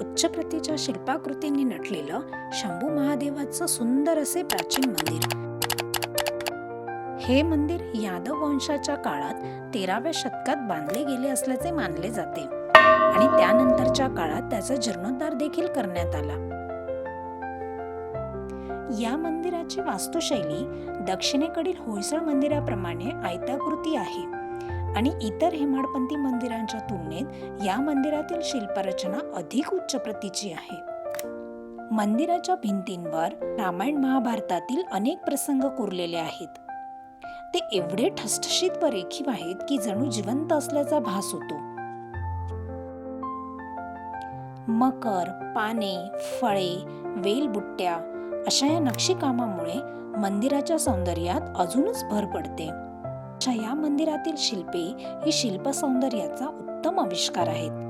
उच्च प्रतीच्या शिल्पाकृतींनी नटलेलं शंभू महादेवाचं सुंदर असे प्राचीन मंदिर. हे मंदिर यादव वंशाच्या काळात तेराव्या शतकात बांधले गेले असल्याचे मानले जाते आणि त्यानंतरच्या काळात त्याचा जीर्णोद्धार देखील करण्यात आला. या मंदिराची वास्तुशैली दक्षिणेकडील होयसळ मंदिराप्रमाणे आयताकृती आहे. आणि इतर हेमाडपंथी मंदिरांच्या तुलनेत या मंदिरातील शिल्परचना अधिक उच्च प्रतीची आहे. मंदिराच्या भिंतींवर रामायण महाभारतातील अनेक प्रसंग कोरलेले आहेत. ते एवढे ठसठशीत व रेखीव आहेत की जणू जिवंत असल्याचा भास होतो. मकर पाने फळे वेलबुट्ट्या अशा या नक्षीकामामुळे मंदिराच्या सौंदर्यात अजूनच भर पडते. या मंदिरातील शिल्पे ही शिल्प सौंदर्याचा उत्तम आविष्कार आहेत.